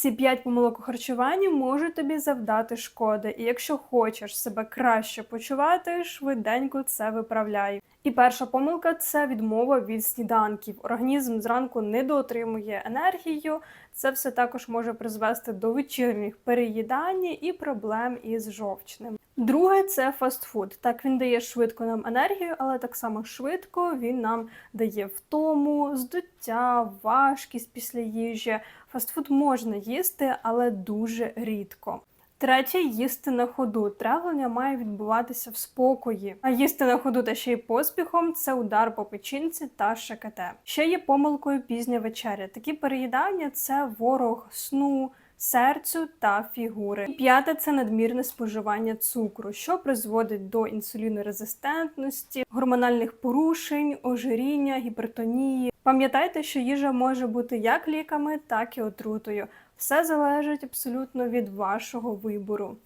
Ці п'ять помилок у харчуванні можуть тобі завдати шкоди, і якщо хочеш себе краще почувати, швиденько це виправляй. І перша помилка це відмова від сніданків. Організм зранку недоотримує енергію. Це все також може призвести до вечірніх переїдань і проблем із жовчним. Друге це фастфуд. Так він дає швидко нам енергію, але так само швидко він нам дає втому, здуття, важкість після їжі. Фастфуд можна їсти, але дуже рідко. Третє їсти на ходу. Травлення має відбуватися в спокої. А їсти на ходу та ще й поспіхом це удар по печінці та шакете. Ще є помилкою пізня вечеря. Такі переїдання це ворог сну. Серцю та фігури. І П'яте це надмірне споживання цукру, що призводить до інсулінорезистентності, гормональних порушень, ожиріння, гіпертонії. Пам'ятайте, що їжа може бути як ліками, так і отрутою. Все залежить абсолютно від вашого вибору.